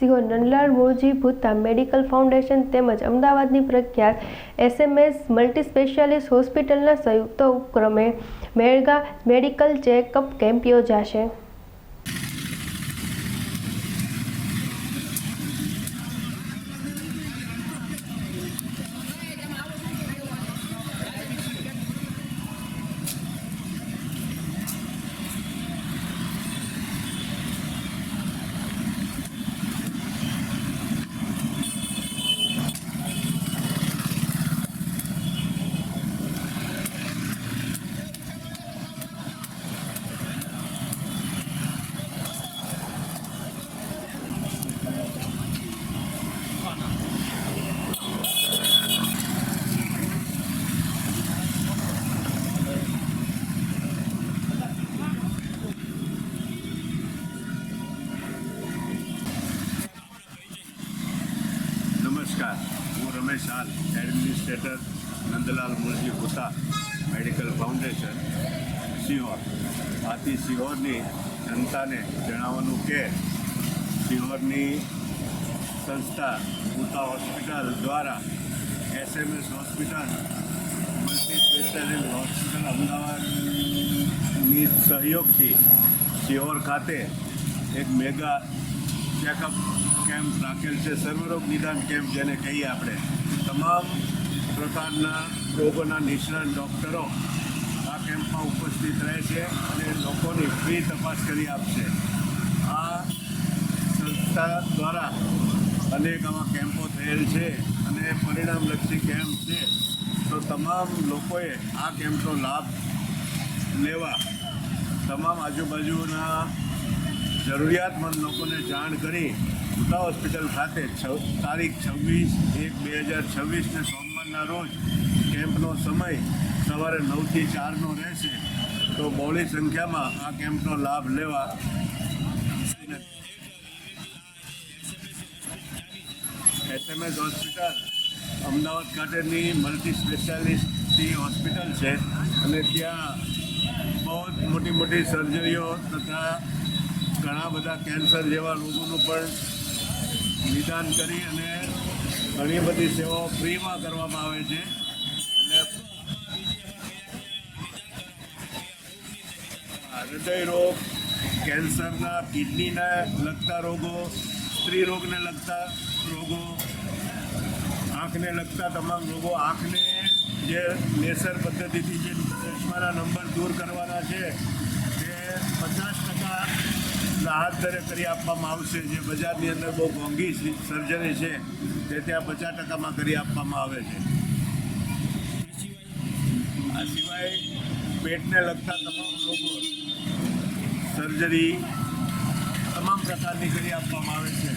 સિંહો Nandlal Mulji Bhuta medical foundation તેમજ અમદાવાદની પ્રખ્યાત એસએમએસ મલ્ટી સ્પેશિયાલિસ્ટ હોસ્પિટલના સંયુક્ત ઉપક્રમે મેળગા મેડિકલ ચેકઅપ કેમ્પ યોજાશે. રમેશ હાલ administrator Nandlal Murji Bhuta medical foundation, Sihor. આથી સિહોરની જનતાને જણાવવાનું કે, સિહોરની સંસ્થા ભૂતા હોસ્પિટલ દ્વારા SMS hospital multi specialist hospital અમદાવાદની સહયોગથી સિહોર ખાતે એક મેગા ચેકઅપ કેમ્પ રાખેલ છે, સર્વરોગ નિદાન કેમ્પ જેને કહીએ આપણે. તમામ પ્રકારના રોગોના નિષ્ણાત ડૉક્ટરો આ કેમ્પમાં ઉપસ્થિત રહે છે અને લોકોની ફ્રી તપાસ કરી આપશે. આ સંસ્થા દ્વારા અનેક આવા કેમ્પો થયેલ છે અને પરિણામલક્ષી કેમ્પ છે. તો તમામ લોકોએ આ કેમ્પનો લાભ લેવા તમામ આજુબાજુના જરૂરિયાતમંદ લોકોને જાણ કરી ભૂતા હોસ્પિટલ ખાતે તારીખ છવ્વીસ એક બે હજાર છવ્વીસને સોમવારના રોજ કેમ્પનો સમય સવારે નવથી ચારનો રહેશે. તો બહોળી સંખ્યામાં આ કેમ્પનો લાભ લેવા એસએમએસ હોસ્પિટલ, અમદાવાદ ખાતેની મલ્ટી સ્પેશિયાલિસ્ટી હોસ્પિટલ છે. અને ત્યાં બહુ જ મોટી મોટી સર્જરીઓ તથા ઘણા બધા કેન્સર જેવા રોગોનું પણ નિદાન કરી અને ઘણી બધી સેવાઓ ફ્રીમાં કરવામાં આવે છે. એટલે હૃદય રોગ કેન્સરના, કિડનીને લગતા રોગો, સ્ત્રી રોગને લગતા રોગો, આંખને લગતા તમામ રોગો, આંખને જે લેસર પદ્ધતિથી જે ચશ્માના નંબર દૂર કરવાના છે, તે પચાસ ટકા રાહત દરે કરી આપવામાં આવશે. જે બજારની અંદર બહુ મોંઘી સર્જરી છે તે ત્યાં પચાસ ટકામાં કરી આપવામાં આવે છે. આ સિવાય પેટને લગતા તમામ રોગો સર્જરી તમામ પ્રકારની કરી આપવામાં આવે છે.